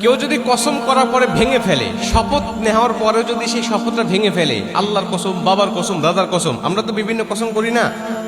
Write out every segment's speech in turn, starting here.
কেউ যদি কসম করার পরে ভেঙে ফেলে, শপথ নেওয়ার পরে যদি সেই শপথটা ভেঙে ফেলে, আল্লাহর কসম, বাবার কসম, দাদার কসম, আমরা তো বিভিন্ন কসম করি না।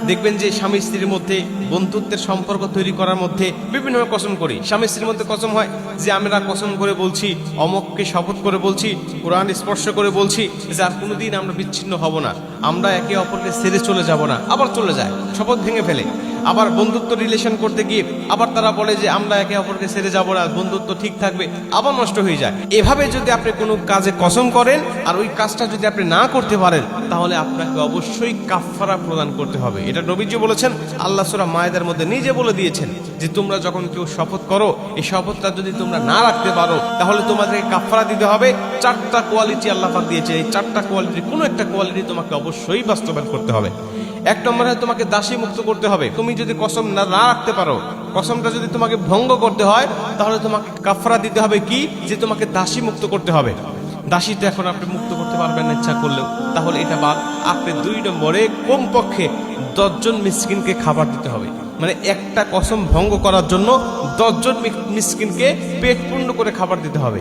দেখবেন যে স্বামী স্ত্রীর মধ্যে, বন্ধুত্বের সম্পর্ক তৈরি করার মধ্যে বিভিন্ন কসম করি। স্বামী স্ত্রীর মধ্যে কসম হয় যে আমরা কসম করে বলছি, অমককে শপথ করে বলছি, কোরআন স্পর্শ করে বলছি, যে আর কোনোদিন আমরা বিচ্ছিন্ন হব না। আমরা একে অপরকে সেরে চলে যাব না। আবার চলে যায়, শপথ ভেঙে ফেলে। আবার বন্ধুত্ব রিলেশন করতে গিয়ে আবার তারা বলে যে, আমরা একে অপরকে সেরে যাব না, বন্ধুত্ব ঠিক থাকবে। আবার নষ্ট হয়ে যায়। এভাবে যদি আপনি কোনো কাজে কসম করেন আর ওই কাজটা যদি আপনি না করতে পারেন, তাহলে আপনাকে অবশ্যই কাফফারা প্রদান করতে হবে। এটা নবীজি বলেছেন, আল্লাহ সুরা মায়েদের মধ্যে নিজে বলে দিয়েছেন যে, তোমরা যখন কেউ শপথ করো এই শপথটা যদি তোমরা না রাখতে পারো, তাহলে তোমাদেরকে কাফারা দিতে হবে। চারটা কোয়ালিটি আল্লাহাক দিয়েছে। এই চারটা কোয়ালিটির কোনো একটা কোয়ালিটি তোমাকে অবশ্যই বাস্তবায়ন করতে হবে। এক নম্বরে তোমাকে দাসী মুক্ত করতে হবে। তুমি যদি কসম না না রাখতে পারো, কসমটা যদি তোমাকে ভঙ্গ করতে হয়, তাহলে তোমাকে কাফরা দিতে হবে কি? যে তোমাকে দাসী মুক্ত করতে হবে। দাসী তো এখন আপনি মুক্ত করতে পারবেন না ইচ্ছা করলেও। তাহলে এটা বাদ, আপনি দুই নম্বরে কমপক্ষে দশজন মিসকিনকে খাবার দিতে হবে। মানে একটা কসম ভঙ্গ করার জন্য দশজন মিসকিনকে পেট পূর্ণ করে খাবার দিতে হবে।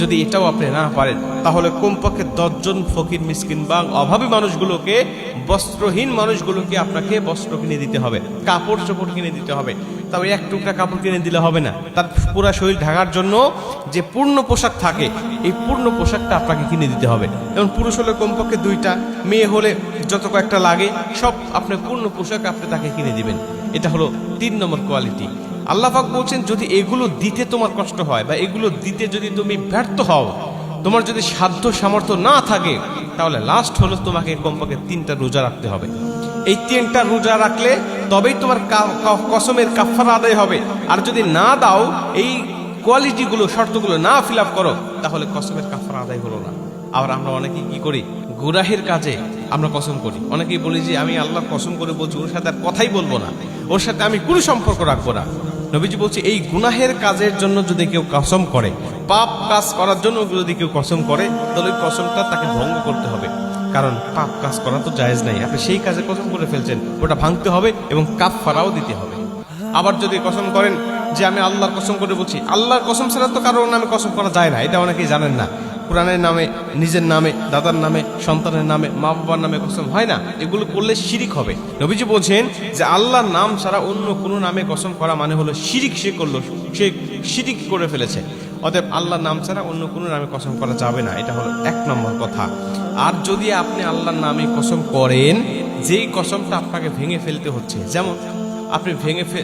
যদি এটাও আপনি না পারেন, তাহলে কমপক্ষে দশজন ফকির, মিসকিন বা অভাবী মানুষগুলোকে, বস্ত্রহীন মানুষগুলোকে আপনাকে বস্ত্র কিনে দিতে হবে কাপড় চোপড় কিনে দিতে হবে। তবে এক টুকরা কাপড় কিনে দিলে হবে না। তার পুরো শরীর ঢাকার জন্য যে পূর্ণ পোশাক থাকে, এই পূর্ণ পোশাকটা আপনাকে কিনে দিতে হবে। যেমন পুরুষ হলে কমপক্ষে দুইটা, মেয়ে হলে যত কয়েকটা লাগে, সব আপনার পূর্ণ পোশাক আপনি তাকে কিনে দিবেন। এটা হলো তিন নম্বর কোয়ালিটি। আল্লাহ পাক বলছেন, যদি এগুলো দিতে তোমার কষ্ট হয় বা এগুলো দিতে যদি তুমি ব্যর্থ হও, তোমার যদি সাধ্য সামর্থ্য না থাকে, তাহলে লাস্ট হলো তোমাকে কমপক্ষে তিনটা রোজা রাখতে হবে। এই তিনটা রোজা রাখলে তবেই তোমার কসমের কাফারা আদায় হবে। আর যদি না দাও, এই কোয়ালিটিগুলো শর্তগুলো না ফিল আপ করো, তাহলে কসমের কাফারা আদায় হলো না। আবার আমরা অনেকে কি করি? গুরাহের কাজে আমরা কসম করি। অনেকেই বলি যে, আমি আল্লাহ কসম করে বলছি, ওর সাথে আর কথাই বলব না। ওর সাথে আমি কোনো সম্পর্ক রাখব না। নবীজি বলছে, এই গুনাহের কাজের জন্য যদি কেউ কসম করে, পাপ কাজ করার জন্য যদি কেউ কসম করে, তাহলে ওই কসমটা তাকে ভঙ্গ করতে হবে। কারণ পাপ কাজ করা তো জায়েজ নাই। আপনি সেই কাজে কসম করে ফেলছেন, ওটা ভাঙতে হবে এবং কাপ ফারাও দিতে হবে। আবার যদি কসম করেন যে আমি আল্লাহর কসম করে বলছি, আল্লাহর কসম ছাড়া তো কারোর নামে কসম করা যায় না, এটা অনেকেই জানেন না। কোরআনের নামে, নিজের নামে, দাদার নামে, সন্তানের নামে মা বাবার নামে কসম হয় না? এগুলো করলে শিরিক হবে। নবীজি বলছেন যে, আল্লাহর নাম ছাড়া অন্য কোনো নামে কসম করা মানে হলো শিরিক সে করল, সে শিরিক করে ফেলেছে। অতএব আল্লাহর নাম ছাড়া অন্য কোনো নামে কসম করা যাবে না। এটা হলো এক নম্বর কথা। আর যদি আপনি আল্লাহর নামে কসম করেন, যেই কসমটা আপনাকে ভেঙে ফেলতে হচ্ছে, যেমন আপনি ভেঙে ফে,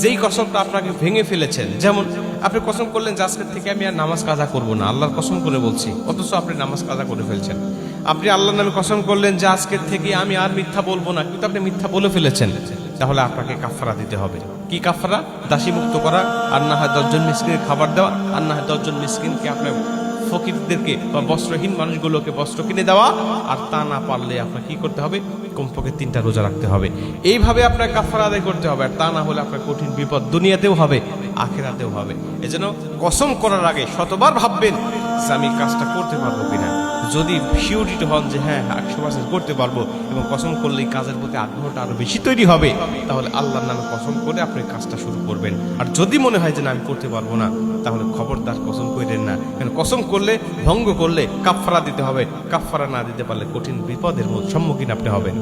যেই কসমটা আপনাকে ভেঙে ফেলেছেন, যেমন আপনি কসম করলেন যে আজকের থেকে আমি আর নামাজ কাজা করব না। আল্লাহর কসম করে বলছি। অথচ আপনি নামাজ কাজা করে ফেলছেন। আপনি আল্লাহর নামে কসম করলেন যে, আজকের থেকে আমি আর মিথ্যা বলব না। কিন্তু আপনি মিথ্যা বলে ফেলেছেন। তাহলে আপনাকে কাফারা দিতে হবে। কি কাফারা দাসী মুক্ত করা আর না হয় দশজন মিসকিনের খাবার দেওয়া আর না হয় দশজন মিসকিনকে আপনার ফকিরদেরকে বা বস্ত্রহীন মানুষগুলোকে বস্ত্র কিনে দেওয়া, আর তা না পারলে আপনার কি করতে হবে? কমপক্ষে তিনটা রোজা রাখতে হবে। এইভাবে আপনার কাফারা আদায় করতে হবে, আর তা না হলে আপনার কঠিন বিপদ দুনিয়াতেও হবে, আখেরাতেও হবে। এজন্য কসম করার আগে শতবার ভাববেন যে আমি কাজটা করতে পারব কিনা? যদি শিওরিটি হন যে হ্যাঁ একশো পার্সেন্ট করতে পারব এবং কসম করলে কাজের প্রতি আগ্রহটা আরও বেশি তৈরি হবে, তাহলে আল্লাহর নামে কসম করে আপনি কাজটা শুরু করবেন। আর যদি মনে হয় যে না, আমি করতে পারব না, তাহলে খবরদার কসম করেন না। কারণ কসম করলে, ভঙ্গ করলে কাফফারা দিতে হবে। কাফফারা না দিতে পারলে কঠিন বিপদের সম্মুখীন আপনি হবেন।